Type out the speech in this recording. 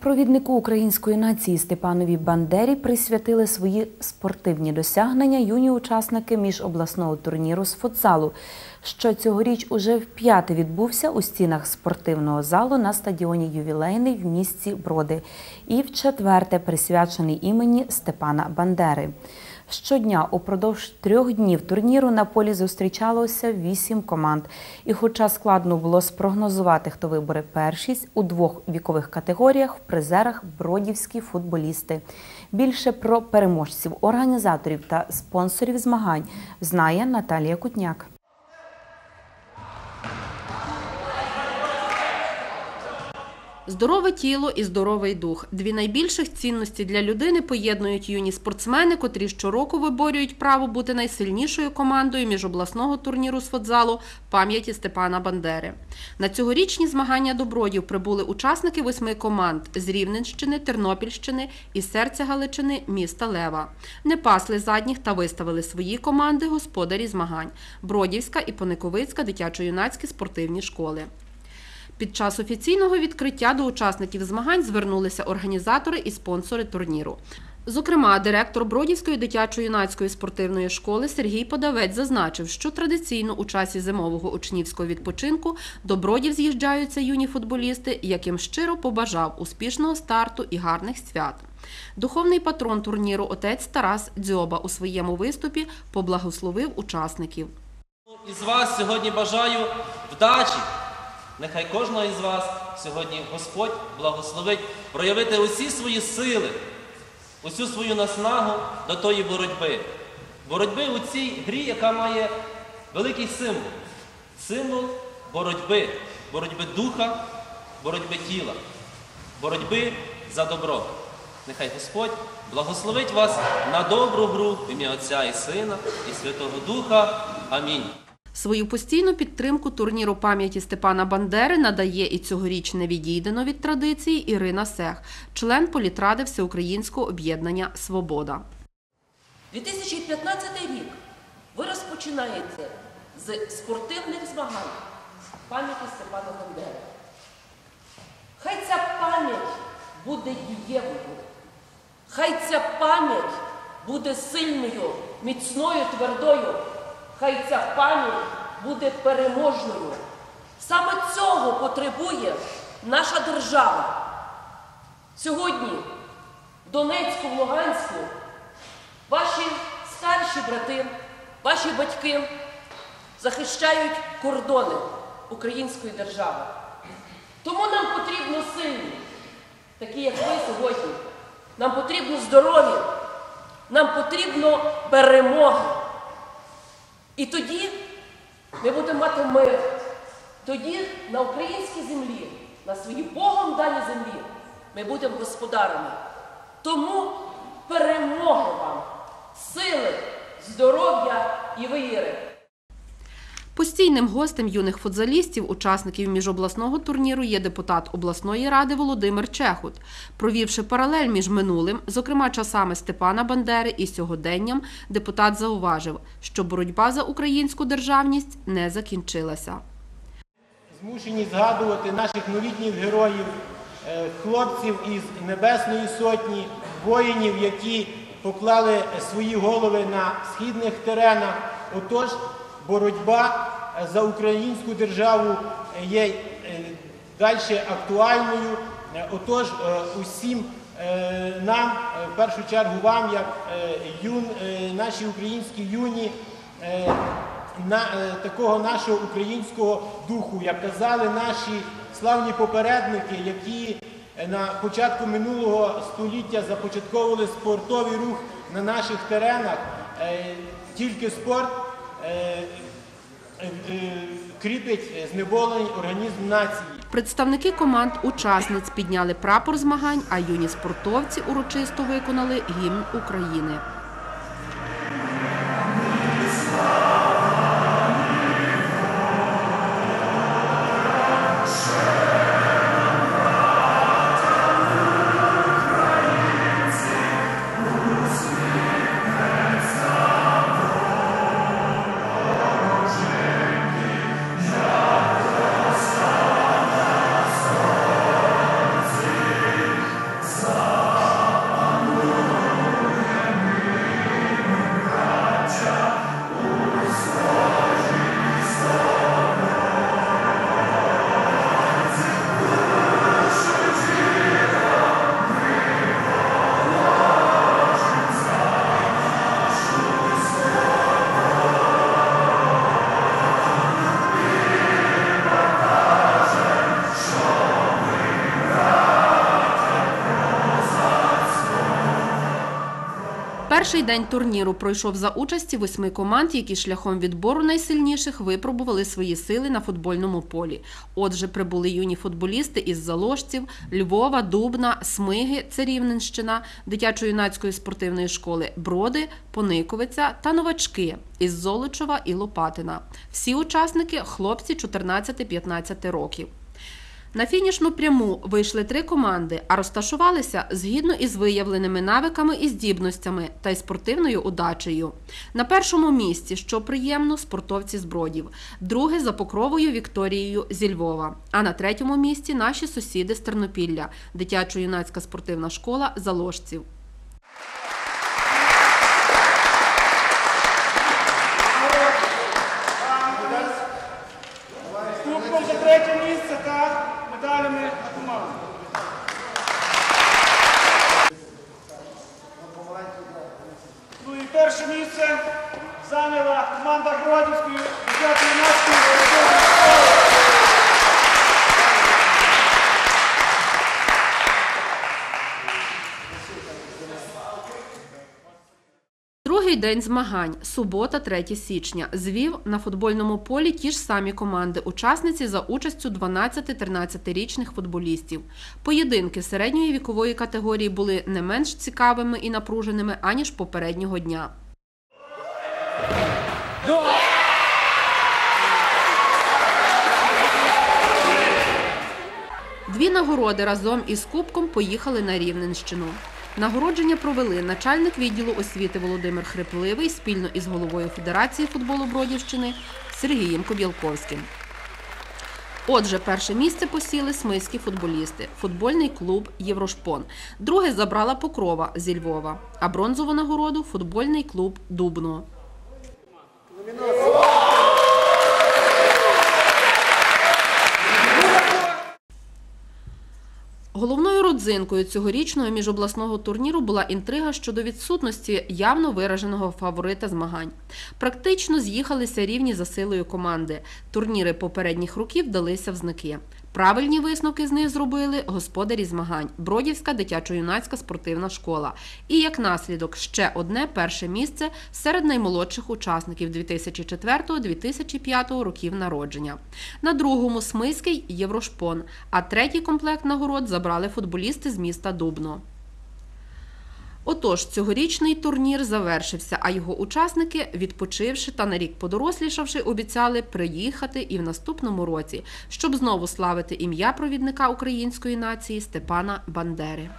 Провіднику української нації Степанові Бандері присвятили свої спортивні досягнення юні учасники міжобласного турніру з футзалу, що цьогоріч уже вп'яте відбувся у стінах спортивного залу на стадіоні Ювілейний в місті Броди і в четверте присвячений імені Степана Бандери. Щодня упродовж трьох днів турніру на полі зустрічалося вісім команд. І, хоча складно було спрогнозувати, хто вибере першість у двох вікових категоріях, в призерах бродівські футболісти. Більше про переможців, організаторів та спонсорів змагань знає Наталія Кутняк. Здорове тіло і здоровий дух дві найбільших цінності для людини поєднують юні спортсмени, котрі щороку виборюють право бути найсильнішою командою міжобласного турніру з футзалу пам'яті Степана Бандери. На цьогорічні змагання добродів прибули учасники восьми команд з Рівненщини, Тернопільщини і серця Галичини міста Лева. Не пасли задніх та виставили свої команди господарі змагань Бродівська і Пониковицька дитячо-юнацькі спортивні школи. Під час офіційного відкриття до учасників змагань звернулися організатори і спонсори турніру. Зокрема, директор Бродівської дитячо-юнацької спортивної школи Сергій Подавець зазначив, що традиційно у часі зимового учнівського відпочинку до Бродів з'їжджаються юні футболісти, яким щиро побажав успішного старту і гарних свят. Духовний патрон турніру отець Тарас Дзьоба у своєму виступі поблагословив учасників. Із вас сьогодні бажаю вдачі. Нехай кожного із вас сьогодні Господь благословить проявити усі свої сили, усю свою наснагу до тої боротьби. Боротьби у цій грі, яка має великий символ. Символ боротьби, боротьби духа, боротьби тіла, боротьби за добро. Нехай Господь благословить вас на добру гру в ім'я Отця і Сина, і Святого Духа. Амінь. Свою постійну підтримку турніру пам'яті Степана Бандери надає і цьогоріч не відійдено від традиції Ірина Сех, член політради Всеукраїнського об'єднання Свобода. 2015 рік ви розпочинаєте з спортивних змагань пам'яті Степана Бандери. Хай ця пам'ять буде дієвою, хай ця пам'ять буде сильною, міцною, твердою. Хай ця пам'ять буде переможною. Саме цього потребує наша держава. Сьогодні в Донецьку, в Луганську ваші старші брати, ваші батьки захищають кордони української держави. Тому нам потрібно сильні, такі як ви сьогодні. Нам потрібно здоров'я, нам потрібно перемога. І тоді ми будемо мати мир. Тоді на українській землі, на своїй Богом даній землі, ми будемо господарами. Тому перемоги вам, сили, здоров'я і віри. Постійним гостем юних футзалістів, учасників міжобласного турніру, є депутат обласної ради Володимир Чехут. Провівши паралель між минулим, зокрема часами Степана Бандери і сьогоденням, депутат зауважив, що боротьба за українську державність не закінчилася. Змушені згадувати наших новітніх героїв, е, хлопців із Небесної Сотні, воїнів, які поклали свої голови на східних теренах. Отож, боротьба за українську державу є е, далі актуальною. Е, Отож, усім нам, в першу чергу вам, як юн, наші українські юні, на, такого нашого українського духу, як казали наші славні попередники, які на початку минулого століття започатковували спортовий рух на наших теренах, тільки спорт кріпить знеболений організм нації. Представники команд учасниць підняли прапор змагань, а юні спортовці урочисто виконали гімн України. Перший день турніру пройшов за участі восьми команд, які шляхом відбору найсильніших випробували свої сили на футбольному полі. Отже, прибули юні футболісти із Заложців, Львова, Дубна, Смиги, це Рівненщина, дитячо-юнацької спортивної школи Броди, Пониковиця та новачки із Золочова і Лопатина. Всі учасники хлопці 14-15 років. На фінішну пряму вийшли три команди, а розташувалися згідно із виявленими навиками і здібностями та й спортивною удачею. На першому місці, що приємно, спортовці з Бродів, друге за покровою Вікторією зі Львова. А на третьому місці наші сусіди з Тернопілля, дитячо-юнацька спортивна школа Заложців. Кубком за третє місце та медалями на команду. Ну і перше місце зайняла команда юнацької спортивної школи. Другий день змагань, субота, 3 січня, звів на футбольному полі ті ж самі команди, учасниці за участю 12-13-річних футболістів. Поєдинки середньої вікової категорії були не менш цікавими і напруженими, аніж попереднього дня. Дві нагороди разом із Кубком поїхали на Рівненщину. Нагородження провели начальник відділу освіти Володимир Хрипливий спільно із головою Федерації футболу Бродівщини Сергієм Кобілковським. Отже, перше місце посіли смиські футболісти, футбольний клуб Єврошпон. Друге забрала Покрова зі Львова, а бронзову нагороду футбольний клуб Дубно. Головною родзинкою цьогорічного міжобласного турніру була інтрига щодо відсутності явно вираженого фаворита змагань. Практично з'їхалися рівні за силою команди. Турніри попередніх років далися в знаки. Правильні висновки з них зробили господарі змагань Бродівська дитячо-юнацька спортивна школа. І як наслідок ще одне перше місце серед наймолодших учасників 2004-2005 років народження. На другому Смиський Єврошпон, а третій комплект нагород забрали футболісти з міста Дубно. Отож, цьогорічний турнір завершився, а його учасники, відпочивши та на рік подорослішавши, обіцяли приїхати і в наступному році, щоб знову славити ім'я провідника української нації Степана Бандери.